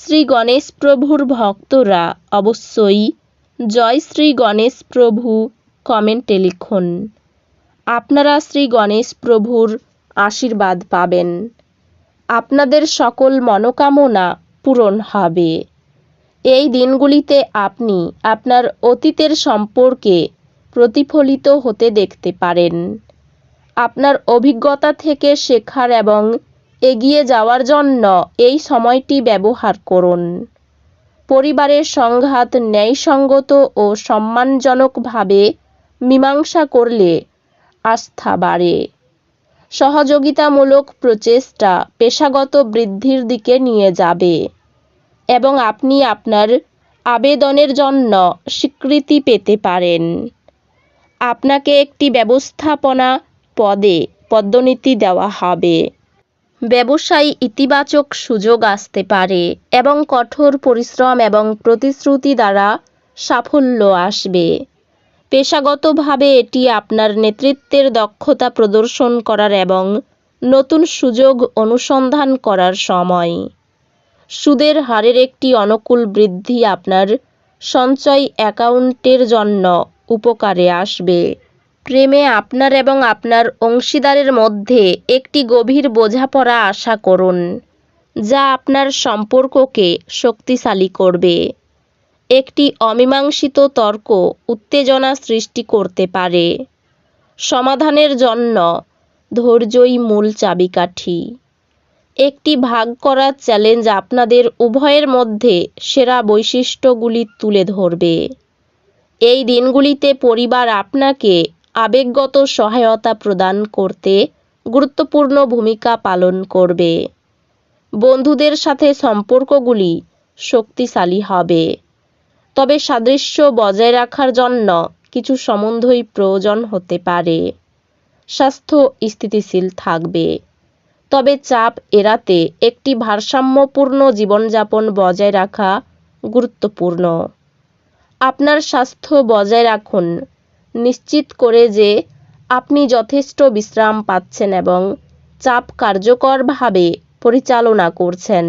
শ্রী গণেশ প্রভুর ভক্তরা অবশ্যই জয় শ্রী গণেশ প্রভু কমেন্টে লিখুন। আপনারা শ্রী গণেশ প্রভুর আশীর্বাদ পাবেন। আপনাদের সকল মনোকামনা পূরণ হবে। এই দিনগুলিতে আপনি আপনার অতীতের সম্পর্কে প্রতিফলিত হতে দেখতে পারেন। আপনার অভিজ্ঞতা থেকে শেখার এবং এগিয়ে যাওয়ার জন্য এই সময়টি ব্যবহার করুন। পরিবারের সংঘাত ন্যায়সঙ্গত ও সম্মানজনকভাবে মীমাংসা করলে আস্থা বাড়ে। সহযোগিতামূলক প্রচেষ্টা পেশাগত বৃদ্ধির দিকে নিয়ে যাবে এবং আপনি আপনার আবেদনের জন্য স্বীকৃতি পেতে পারেন। আপনাকে একটি ব্যবস্থাপনা পদে পদোন্নতি দেওয়া হবে। ব্যবসায়ী ইতিবাচক সুযোগ আসতে পারে এবং কঠোর পরিশ্রম এবং প্রতিশ্রুতি দ্বারা সাফল্য আসবে। পেশাগতভাবে এটি আপনার নেতৃত্বের দক্ষতা প্রদর্শন করার এবং নতুন সুযোগ অনুসন্ধান করার সময়। সুদের হারের একটি অনুকূল বৃদ্ধি আপনার সঞ্চয় অ্যাকাউন্টের জন্য উপকারে আসবে। প্রেমে আপনার এবং আপনার অংশীদারের মধ্যে একটি গভীর বোঝাপড়া আশা করুন, যা আপনার সম্পর্ককে শক্তিশালী করবে। একটি অমীমাংসিত তর্ক উত্তেজনা সৃষ্টি করতে পারে। সমাধানের জন্য ধৈর্যই মূল চাবিকাঠি। একটি ভাগ করা চ্যালেঞ্জ আপনাদের উভয়ের মধ্যে সেরা বৈশিষ্ট্যগুলি তুলে ধরবে। এই দিনগুলিতে পরিবার আপনাকে আবেগগত সহায়তা প্রদান করতে গুরুত্বপূর্ণ ভূমিকা পালন করবে। বন্ধুদের সাথে সম্পর্কগুলি শক্তিশালী হবে। তবে সাদৃশ্য বজায় রাখার জন্য কিছু সম্বন্ধই প্রয়োজন হতে পারে। স্বাস্থ্য স্থিতিশীল থাকবে। তবে চাপ এড়াতে একটি ভারসাম্যপূর্ণ জীবনযাপন বজায় রাখা গুরুত্বপূর্ণ। আপনার স্বাস্থ্য বজায় রাখুন। নিশ্চিত করে যে আপনি যথেষ্ট বিশ্রাম পাচ্ছেন এবং চাপ কার্যকরভাবে পরিচালনা করছেন।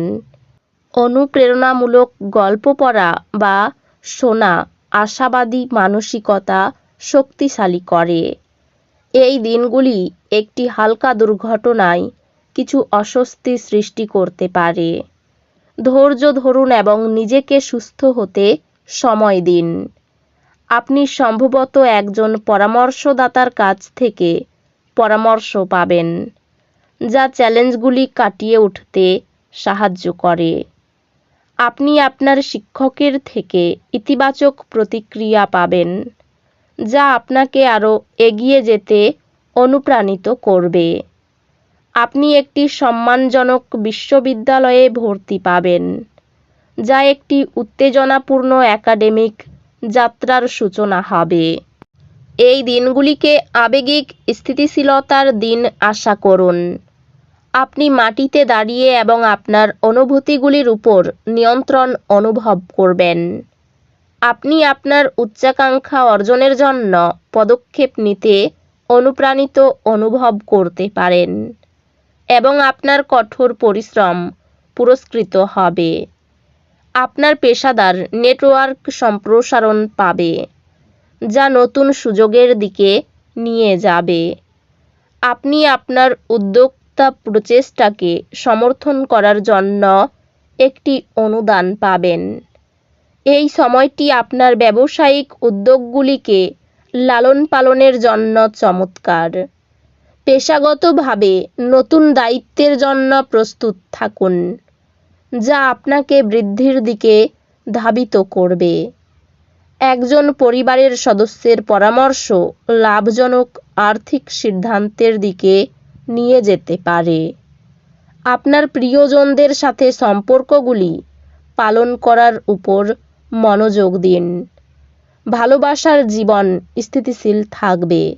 অনুপ্রেরণামূলক গল্প পড়া বা শোনা আশাবাদী মানসিকতা শক্তিশালী করে। এই দিনগুলি একটি হালকা দুর্ঘটনায় কিছু অস্বস্তি সৃষ্টি করতে পারে। ধৈর্য ধরুন এবং নিজেকে সুস্থ হতে সময় দিন। আপনি সম্ভবত একজন পরামর্শদাতার কাছ থেকে পরামর্শ পাবেন, যা চ্যালেঞ্জগুলি কাটিয়ে উঠতে সাহায্য করে। আপনি আপনার শিক্ষকের থেকে ইতিবাচক প্রতিক্রিয়া পাবেন, যা আপনাকে আরও এগিয়ে যেতে অনুপ্রাণিত করবে। আপনি একটি সম্মানজনক বিশ্ববিদ্যালয়ে ভর্তি পাবেন, যা একটি উত্তেজনাপূর্ণ একাডেমিক যাত্রার সূচনা হবে। এই দিনগুলিকে আবেগিক স্থিতিশীলতার দিন আশা করুন। আপনি মাটিতে দাঁড়িয়ে এবং আপনার অনুভূতিগুলির উপর নিয়ন্ত্রণ অনুভব করবেন। আপনি আপনার উচ্চাকাঙ্ক্ষা অর্জনের জন্য পদক্ষেপ নিতে অনুপ্রাণিত অনুভব করতে পারেন এবং আপনার কঠোর পরিশ্রম পুরস্কৃত হবে। আপনার পেশাদার নেটওয়ার্ক সম্প্রসারণ পাবে, যা নতুন সুযোগের দিকে নিয়ে যাবে। আপনি আপনার উদ্যোক্তা প্রচেষ্টাকে সমর্থন করার জন্য একটি অনুদান পাবেন। এই সময়টি আপনার ব্যবসায়িক উদ্যোগগুলিকে লালন পালনের জন্য চমৎকার। পেশাগতভাবে নতুন দায়িত্বের জন্য প্রস্তুত থাকুন। যা আপনাকে বৃদ্ধির দিকে ধাবিত করবে। একজন পরিবারের সদস্যের পরামর্শ লাভজনক আর্থিক সিদ্ধান্তের দিকে নিয়ে যেতে পারে। আপনার প্রিয়জনদের সাথে সম্পর্কগুলি পালন করার উপর মনোযোগ দিন। ভালোবাসার জীবন স্থিতিশীল থাকবে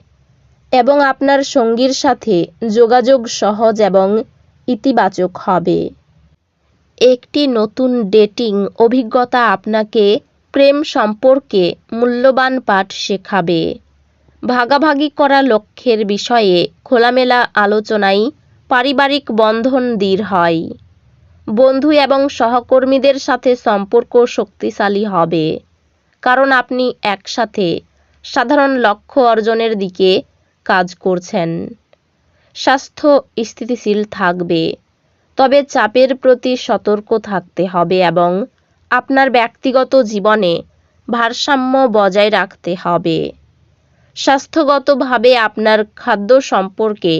এবং আপনার সঙ্গীর সাথে যোগাযোগ সহজ এবং ইতিবাচক হবে। একটি নতুন ডেটিং অভিজ্ঞতা আপনাকে প্রেম সম্পর্কে মূল্যবান পাঠ শেখাবে। ভাগাভাগি করা লক্ষ্যের বিষয়ে খোলামেলা আলোচনাই পারিবারিক বন্ধন দৃঢ় হয়। বন্ধু এবং সহকর্মীদের সাথে সম্পর্ক শক্তিশালী হবে। কারণ আপনি একসাথে সাধারণ লক্ষ্য অর্জনের দিকে কাজ করছেন। স্বাস্থ্য স্থিতিশীল থাকবে। তবে চাপের প্রতি সতর্ক থাকতে হবে এবং আপনার ব্যক্তিগত জীবনে ভারসাম্য বজায় রাখতে হবে। স্বাস্থ্যগতভাবে আপনার খাদ্য সম্পর্কে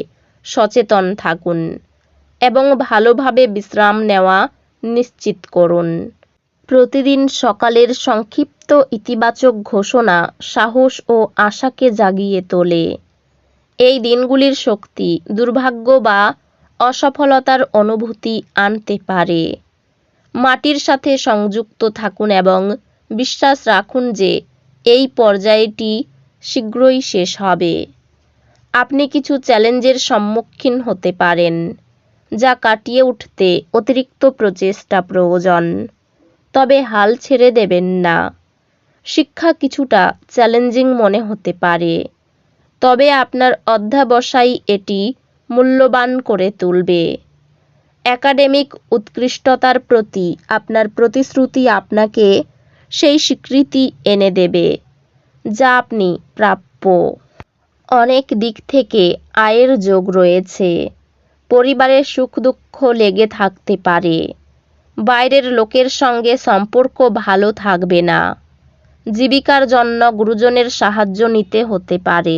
সচেতন থাকুন এবং ভালোভাবে বিশ্রাম নেওয়া নিশ্চিত করুন। প্রতিদিন সকালের সংক্ষিপ্ত ইতিবাচক ঘোষণা সাহস ও আশাকে জাগিয়ে তোলে। এই দিনগুলির শক্তি, দুর্ভাগ্য বা অসফলতার অনুভূতি আনতে পারে। মাটির সাথে সংযুক্ত থাকুন এবং বিশ্বাস রাখুন যে এই পর্যায়টি শীঘ্রই শেষ হবে। আপনি কিছু চ্যালেঞ্জের সম্মুখীন হতে পারেন, যা কাটিয়ে উঠতে অতিরিক্ত প্রচেষ্টা প্রয়োজন। তবে হাল ছেড়ে দেবেন না। শিক্ষা কিছুটা চ্যালেঞ্জিং মনে হতে পারে। তবে আপনার অধ্যাবসায় এটি মূল্যবান করে তুলবে। একাডেমিক উৎকৃষ্টতার প্রতি আপনার প্রতিশ্রুতি আপনাকে সেই স্বীকৃতি এনে দেবে, যা আপনি প্রাপ্য। অনেক দিক থেকে আয়ের যোগ রয়েছে। পরিবারের সুখ দুঃখ লেগে থাকতে পারে। বাইরের লোকের সঙ্গে সম্পর্ক ভালো থাকবে না। জীবিকার জন্য গুরুজনের সাহায্য নিতে হতে পারে।